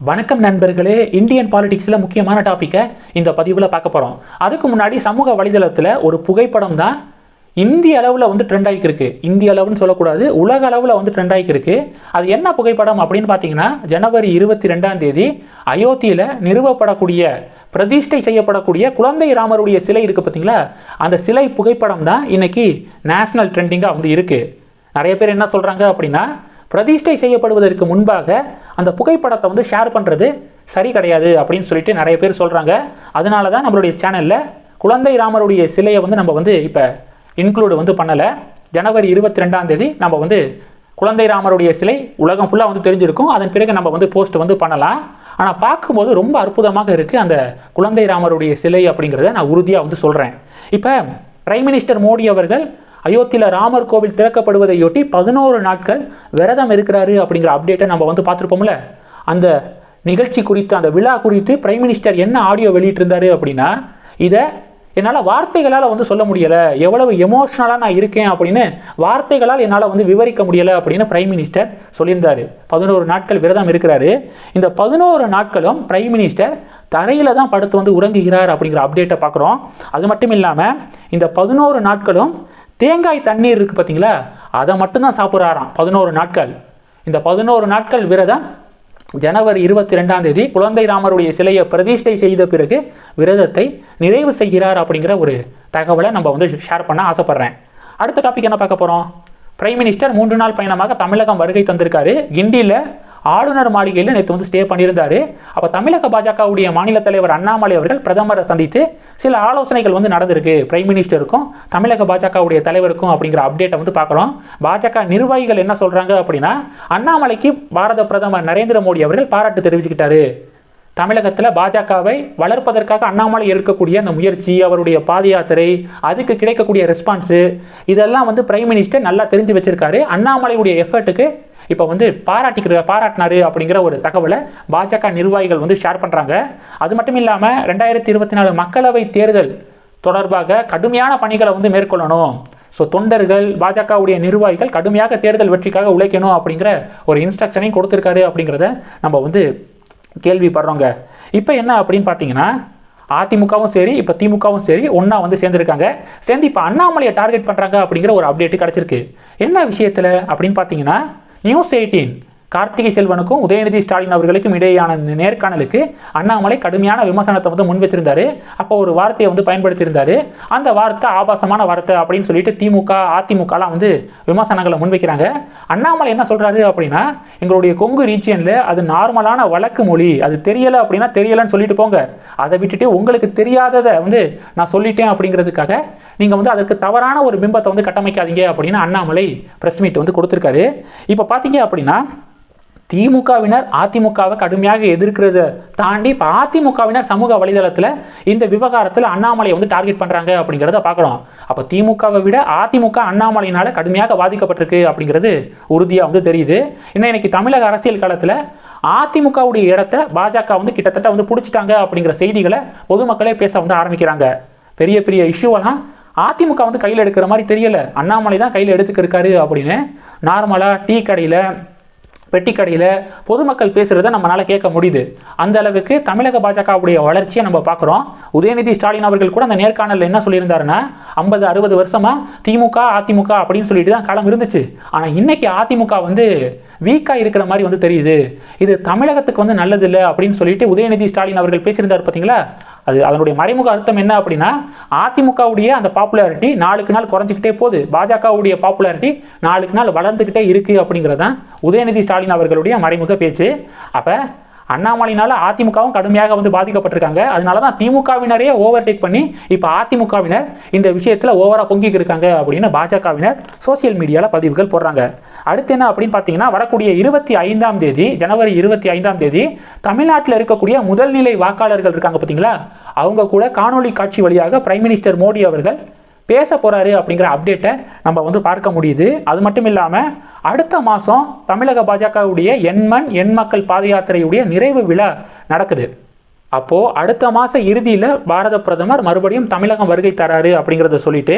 வணக்கம் நண்பர்களே இந்தியன் பாலிடிக்ஸில் முக்கியமான டாப்பிக்கை இந்த பதிவில் பார்க்க போகிறோம் அதுக்கு முன்னாடி சமூக வலைதளத்தில் ஒரு புகைப்படம் தான் இந்திய அளவில் வந்து ட்ரெண்ட் ஆகிருக்கு இந்திய அளவுன்னு சொல்லக்கூடாது உலக அளவில் வந்து ட்ரெண்ட் ஆகிருக்கு அது என்ன புகைப்படம் அப்படின்னு பார்த்தீங்கன்னா ஜனவரி இருபத்தி ரெண்டாம் தேதி அயோத்தியில் நிறுவப்படக்கூடிய பிரதிஷ்டை செய்யப்படக்கூடிய குழந்தை ராமருடைய சிலை இருக்குது பார்த்தீங்களா? அந்த சிலை புகைப்படம் தான் இன்னைக்கு நேஷ்னல் ட்ரெண்டிங்காக வந்து இருக்குது நிறைய பேர் என்ன சொல்கிறாங்க அப்படின்னா பிரதிஷ்டை செய்யப்படுவதற்கு முன்பாக அந்த புகைப்படத்தை வந்து ஷேர் பண்ணுறது சரி கிடையாது அப்படின்னு சொல்லிட்டு நிறைய பேர் சொல்கிறாங்க அதனால தான் நம்மளுடைய சேனலில் குழந்தை ராமருடைய சிலையை வந்து நம்ம வந்து இப்போ இன்க்ளூடு வந்து பண்ணலை. ஜனவரி இருபத்தி ரெண்டாம் தேதி நம்ம வந்து குழந்தை ராமருடைய சிலை உலகம் ஃபுல்லாக வந்து தெரிஞ்சிருக்கும். அதன் பிறகு நம்ம வந்து போஸ்ட் வந்து பண்ணலாம். ஆனால் பார்க்கும்போது ரொம்ப அற்புதமாக இருக்குது அந்த குழந்தை ராமருடைய சிலை அப்படிங்கிறத நான் உறுதியாக வந்து சொல்கிறேன் இப்போ பிரைம் மினிஸ்டர் மோடி அவர்கள் அயோத்தியில் ராமர் கோவில் திறக்கப்படுவதையொட்டி பதினோரு நாட்கள் விரதம் இருக்கிறாரு அப்படிங்கிற அப்டேட்டை நம்ம வந்து பார்த்துருப்போம்ல. அந்த நிகழ்ச்சி குறித்து அந்த விழா குறித்து பிரைம் மினிஸ்டர் என்ன ஆடியோ வெளியிட்டிருந்தாரு அப்படின்னா இதை என்னால் வார்த்தைகளால் வந்து சொல்ல முடியலை. எவ்வளவு எமோஷ்னலாக நான் இருக்கேன் அப்படின்னு வார்த்தைகளால் என்னால் வந்து விவரிக்க முடியலை அப்படின்னு பிரைம் மினிஸ்டர் சொல்லியிருந்தாரு. பதினோரு நாட்கள் விரதம் இருக்கிறாரு. இந்த பதினோரு நாட்களும் பிரைம் மினிஸ்டர் தரையில் தான் படுத்து வந்து உறங்குகிறார் அப்படிங்கிற அப்டேட்டை பார்க்குறோம். அது மட்டும் இல்லாமல் இந்த பதினோரு நாட்களும் தேங்காய் தண்ணீர் இருக்குது பார்த்தீங்களா அதை மட்டும்தான் சாப்பிட்றாராம். பதினோரு நாட்கள். இந்த பதினோரு நாட்கள் விரதம் ஜனவரி இருபத்தி ரெண்டாம் தேதி குழந்தை ராமருடைய சிலையை பிரதிஷ்டை செய்த பிறகு விரதத்தை நிறைவு செய்கிறார் அப்படிங்கிற ஒரு தகவலை நம்ம வந்து ஷேர் பண்ண ஆசைப்பட்றேன். அடுத்த டாபிக் என்ன பார்க்க போகிறோம் பிரைம் மினிஸ்டர் மூன்று நாள் பயணமாக தமிழகம் வருகை தந்திருக்காரு. கிண்டியில் ஆளுநர் மாளிகையில் நேற்று வந்து ஸ்டே பண்ணியிருந்தாரு. அப்போ தமிழக பாஜகவுடைய மாநில தலைவர் அண்ணாமலை அவர்கள் பிரதமரை சந்தித்து சில ஆலோசனைகள் வந்து நடந்திருக்கு. பிரைம் மினிஸ்டருக்கும் தமிழக பாஜகவுடைய தலைவருக்கும் அப்படிங்கிற அப்டேட்டை வந்து பார்க்குறோம் பாஜக நிர்வாகிகள் என்ன சொல்கிறாங்க அப்படின்னா அண்ணாமலைக்கு பாரத பிரதமர் நரேந்திர மோடி அவர்கள் பாராட்டு தெரிவிச்சுக்கிட்டாரு. தமிழகத்தில் பாஜகவை வளர்ப்பதற்காக அண்ணாமலை எடுக்கக்கூடிய அந்த முயற்சி அவருடைய பாத யாத்திரை அதுக்கு கிடைக்கக்கூடிய ரெஸ்பான்ஸு இதெல்லாம் வந்து பிரைம் மினிஸ்டர் நல்லா தெரிஞ்சு வச்சிருக்காரு. அண்ணாமலையுடைய எஃபர்ட்டுக்கு இப்போ வந்து பாராட்டிக்கிற பாராட்டினாரு அப்படிங்கிற ஒரு தகவலை பாஜக நிர்வாகிகள் வந்து ஷேர் பண்ணுறாங்க அது மட்டும் இல்லாமல் ரெண்டாயிரத்தி இருபத்தி நாலு மக்களவை தேர்தல் தொடர்பாக கடுமையான பணிகளை வந்து மேற்கொள்ளணும். ஸோ தொண்டர்கள் பாஜகவுடைய நிர்வாகிகள் கடுமையாக தேர்தல் வெற்றிக்காக உழைக்கணும் அப்படிங்கிற ஒரு இன்ஸ்ட்ரக்ஷனையும் கொடுத்துருக்காரு அப்படிங்கிறத நம்ம வந்து கேள்விப்படுறோங்க. இப்போ என்ன அப்படின்னு பார்த்தீங்கன்னா அதிமுகவும் சரி இப்போ திமுகவும் சரி ஒன்றா வந்து சேர்ந்துருக்காங்க. சேர்ந்து இப்போ அண்ணாமலையை டார்கெட் பண்ணுறாங்க அப்படிங்கிற ஒரு அப்டேட்டு கிடச்சிருக்கு. என்ன விஷயத்தில் அப்படின்னு பார்த்தீங்கன்னா நியூஸ் எயிட்டீன் கார்த்திகை செல்வனுக்கும் உதயநிதி ஸ்டாலின் அவர்களுக்கும் இடையேயான நேர்காணலுக்கு அண்ணாமலை கடுமையான விமர்சனத்தை வந்து முன் வச்சிருந்தாரு அப்போ ஒரு வார்த்தையை வந்து பயன்படுத்தியிருந்தாரு. அந்த வார்த்தை ஆபாசமான வார்த்தை அப்படின்னு சொல்லிட்டு திமுக அதிமுகலாம் வந்து விமர்சனங்களை முன்வைக்கிறாங்க. அண்ணாமலை என்ன சொல்றாரு அப்படின்னா எங்களுடைய கொங்கு ரீஜியனில் அது நார்மலான வழக்கு மொழி அது தெரியலை அப்படின்னா தெரியலைன்னு சொல்லிட்டு போங்க. அதை விட்டுட்டு உங்களுக்கு தெரியாததை வந்து நான் சொல்லிட்டேன் அப்படிங்கிறதுக்காக நீங்கள் வந்து அதற்கு தவறான ஒரு பிம்பத்தை வந்து கட்டமைக்காதீங்க அப்படின்னு அண்ணாமலை ப்ரெஸ் மீட் வந்து கொடுத்துருக்காரு. இப்போ பார்த்தீங்க அப்படின்னா திமுகவினர் அதிமுகவை கடுமையாக எதிர்க்கிறத தாண்டி இப்போ அதிமுகவினர் சமூக வலைதளத்தில் இந்த விவகாரத்தில் அண்ணாமலையை வந்து டார்கெட் பண்ணுறாங்க அப்படிங்கிறத பார்க்குறோம் அப்போ திமுகவை விட அதிமுக அண்ணாமலையினால் கடுமையாக பாதிக்கப்பட்டிருக்கு அப்படிங்கிறது உறுதியாக வந்து தெரியுது. இன்னும் இன்னைக்கு தமிழக அரசியல் காலத்தில் அதிமுகவுடைய இடத்த பாஜக வந்து கிட்டத்தட்ட வந்து பிடிச்சிட்டாங்க அப்படிங்கிற செய்திகளை பொதுமக்களே பேச வந்து ஆரம்பிக்கிறாங்க. பெரிய பெரிய இஷ்யூவெல்லாம் அதிமுக வந்து கையில் எடுக்கிற மாதிரி தெரியல. அண்ணாமலை தான் கையில் எடுத்துக்கிருக்காரு அப்படின்னு நார்மலாக டீ கடையில் பெட்டி கடையில் பொதுமக்கள் பேசுகிறத நம்மளால் கேட்க முடியுது. அந்த அளவுக்கு தமிழக பாஜகவுடைய வளர்ச்சியை நம்ம பார்க்குறோம். உதயநிதி ஸ்டாலின் அவர்கள் கூட அந்த நேர்காணலில் என்ன சொல்லியிருந்தாருன்னா ஐம்பது அறுபது வருஷமாக திமுக அதிமுக அப்படின்னு சொல்லிட்டு தான் காலம் இருந்துச்சு. ஆனால் இன்னைக்கு அதிமுக வந்து வீக்காக இருக்கிற மாதிரி வந்து தெரியுது. இது தமிழகத்துக்கு வந்து நல்லதில்லை அப்படின்னு சொல்லிட்டு உதயநிதி ஸ்டாலின் அவர்கள் பேசியிருந்தார் பார்த்தீங்களா அது அதனுடைய மறைமுக அர்த்தம் என்ன அப்படின்னா அதிமுகவுடைய அந்த பாப்புலாரிட்டி நாளுக்கு நாள் குறைஞ்சிக்கிட்டே போகுது. பாஜகவுடைய பாப்புலாரிட்டி நாளுக்கு நாள் வளர்ந்துக்கிட்டே இருக்கு அப்படிங்கிறது தான் உதயநிதி ஸ்டாலின் அவர்களுடைய மறைமுக பேச்சு. அப்போ அண்ணாமலையினால அதிமுகவும் கடுமையாக வந்து பாதிக்கப்பட்டிருக்காங்க. அதனால தான் திமுகவினரே ஓவர்டேக் பண்ணி இப்போ அதிமுகவினர் இந்த விஷயத்தில் ஓவராக பொங்கிக்கு இருக்காங்க அப்படின்னு பாஜகவினர் சோசியல் மீடியாவில் பதிவுகள் போடுறாங்க. அடுத்து என்ன அப்படின்னு பார்த்தீங்கன்னா வரக்கூடிய இருபத்தி ஐந்தாம் தேதி ஜனவரி இருபத்தி ஐந்தாம் தேதி தமிழ்நாட்டில் இருக்கக்கூடிய முதல்நிலை வாக்காளர்கள் இருக்காங்க பார்த்தீங்களா? அவங்க கூட காணொலி காட்சி வழியாக பிரைம் மினிஸ்டர் மோடி அவர்கள் பேச போகிறாரு அப்படிங்கிற அப்டேட்டை நம்ம வந்து பார்க்க முடியுது. அது மட்டும் இல்லாமல் அடுத்த மாதம் தமிழக பாஜகவுடைய எண்மண் எண் மக்கள் பாத யாத்திரையுடைய நிறைவு விழா நடக்குது. அப்போது அடுத்த மாத இறுதியில் பாரத பிரதமர் மறுபடியும் தமிழகம் வருகை தராரு அப்படிங்கிறத சொல்லிட்டு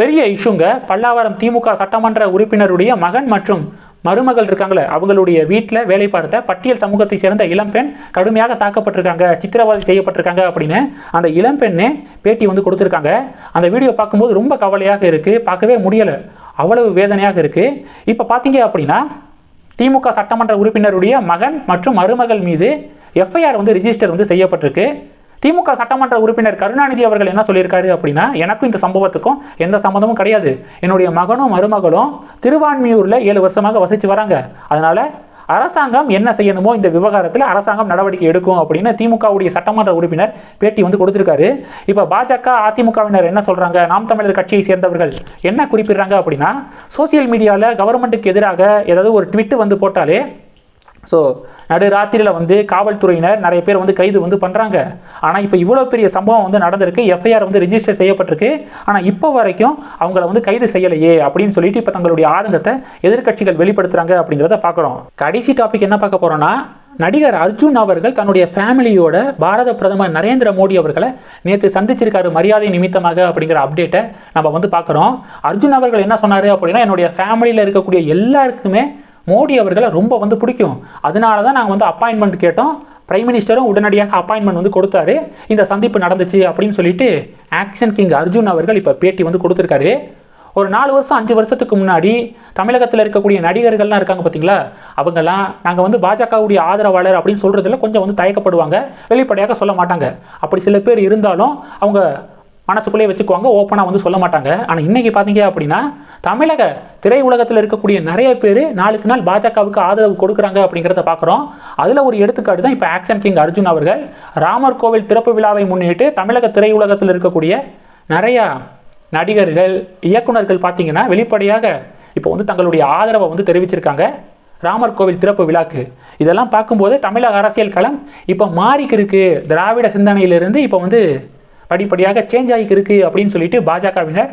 பெரிய இஷ்யூங்க. பல்லாவரம் திமுக சட்டமன்ற உறுப்பினருடைய மகன் மற்றும் மருமகள் இருக்காங்களே அவங்களுடைய வீட்டில் வேலை பார்த்த பட்டியல் சமூகத்தை சேர்ந்த இளம்பெண் கடுமையாக தாக்கப்பட்டிருக்காங்க சித்திரவதை செய்யப்பட்டிருக்காங்க அப்படின்னு அந்த இளம்பெண்ணே பேட்டி வந்து கொடுத்துருக்காங்க. அந்த வீடியோ பார்க்கும்போது ரொம்ப கவலையாக இருக்குது பார்க்கவே முடியலை. அவ்வளவு வேதனையாக இருக்குது இப்போ பார்த்தீங்க அப்படின்னா திமுக சட்டமன்ற உறுப்பினருடைய மகன் மற்றும் மருமகள் மீது எஃப்ஐஆர் வந்து ரிஜிஸ்டர் வந்து செய்யப்பட்டிருக்கு. திமுக சட்டமன்ற உறுப்பினர் கருணாநிதி அவர்கள் என்ன சொல்லியிருக்காரு அப்படின்னா எனக்கும் இந்த சம்பவத்துக்கும் எந்த சம்மந்தமும் கிடையாது. என்னுடைய மகனும் மருமகளும் திருவான்மியூரில் ஏழு வருஷமாக வசித்து வராங்க. அதனால அரசாங்கம் என்ன செய்யணுமோ இந்த விவகாரத்தில் அரசாங்கம் நடவடிக்கை எடுக்கும் அப்படின்னு திமுகவுடைய சட்டமன்ற உறுப்பினர் பேட்டி வந்து கொடுத்துருக்காரு. இப்போ பாஜக அதிமுகவினர் என்ன சொல்கிறாங்க நாம் தமிழர் கட்சியை சேர்ந்தவர்கள் என்ன குறிப்பிடுறாங்க அப்படின்னா சோசியல் மீடியாவில் கவர்மெண்ட்டுக்கு எதிராக ஏதாவது ஒரு ட்விட்டு வந்து போட்டாலே ஸோ நடு ராத்திரியில் வந்து காவல்துறையினர் நிறைய பேர் வந்து கைது வந்து பண்ணுறாங்க ஆனால் இப்போ இவ்வளோ பெரிய சம்பவம் வந்து நடந்திருக்கு. எஃப்ஐஆர் வந்து ரிஜிஸ்டர் செய்யப்பட்டிருக்கு. ஆனால் இப்போ வரைக்கும் அவங்கள வந்து கைது செய்யலையே அப்படின்னு சொல்லிட்டு இப்போ தங்களுடைய ஆதங்கத்தை எதிர்க்கட்சிகள் வெளிப்படுத்துகிறாங்க அப்படிங்கிறத பார்க்குறோம் கடைசி டாபிக் என்ன பார்க்க போகிறோன்னா நடிகர் அர்ஜுன் அவர்கள் தன்னுடைய ஃபேமிலியோட பாரத பிரதமர் நரேந்திர மோடி அவர்களை நேற்று சந்திச்சிருக்காரு மரியாதை நிமித்தமாக அப்படிங்கிற அப்டேட்டை நம்ம வந்து பார்க்குறோம் அர்ஜுன் அவர்கள் என்ன சொன்னார் அப்படின்னா என்னுடைய ஃபேமிலியில் இருக்கக்கூடிய எல்லாருக்குமே மோடி அவர்களை ரொம்ப வந்து பிடிக்கும். அதனால தான் நாங்கள் வந்து அப்பாயின்மெண்ட் கேட்டோம். பிரைம் மினிஸ்டரும் உடனடியாக அப்பாயின்மெண்ட் வந்து கொடுத்தாரு. இந்த சந்திப்பு நடந்துச்சு அப்படின்னு சொல்லிட்டு ஆக்ஷன் கிங் அர்ஜுன் அவர்கள் இப்போ பேட்டி வந்து கொடுத்துருக்காரு. ஒரு நாலு வருஷம் அஞ்சு வருஷத்துக்கு முன்னாடி தமிழகத்தில் இருக்கக்கூடிய நடிகர்கள்லாம் இருக்காங்க பார்த்தீங்களா அவங்கெல்லாம் நாங்கள் வந்து பாஜகவுடைய ஆதரவாளர் அப்படின்னு சொல்கிறதுல கொஞ்சம் வந்து தயக்கப்படுவாங்க. வெளிப்படையாக சொல்ல மாட்டாங்க. அப்படி சில பேர் இருந்தாலும் அவங்க மனசுக்குள்ளே வச்சுக்குவாங்க ஓப்பனாக வந்து சொல்ல மாட்டாங்க. ஆனால் இன்றைக்கி பார்த்தீங்க அப்படின்னா தமிழக திரையுலகத்தில் இருக்கக்கூடிய நிறைய பேர் நாளுக்கு நாள் பாஜகவுக்கு ஆதரவு கொடுக்குறாங்க அப்படிங்கிறத பார்க்குறோம் அதில் ஒரு எடுத்துக்காட்டு தான் இப்போ ஆக்ஷன் கிங் அர்ஜுன் அவர்கள். ராமர் கோவில் திறப்பு விழாவை முன்னிட்டு தமிழக திரையுலகத்தில் இருக்கக்கூடிய நிறையா நடிகர்கள் இயக்குனர்கள் பார்த்தீங்கன்னா வெளிப்படையாக இப்போ வந்து தங்களுடைய ஆதரவை வந்து தெரிவிச்சிருக்காங்க. ராமர் கோவில் திறப்பு விழாக்கு. இதெல்லாம் பார்க்கும்போது தமிழக அரசியல் களம் இப்போ மாறிக்கு இருக்குது திராவிட சிந்தனையிலிருந்து இப்போ வந்து படிப்படியாக சேஞ்ச் ஆகிக்கு இருக்குது அப்படின்னு சொல்லிட்டு பாஜகவினர்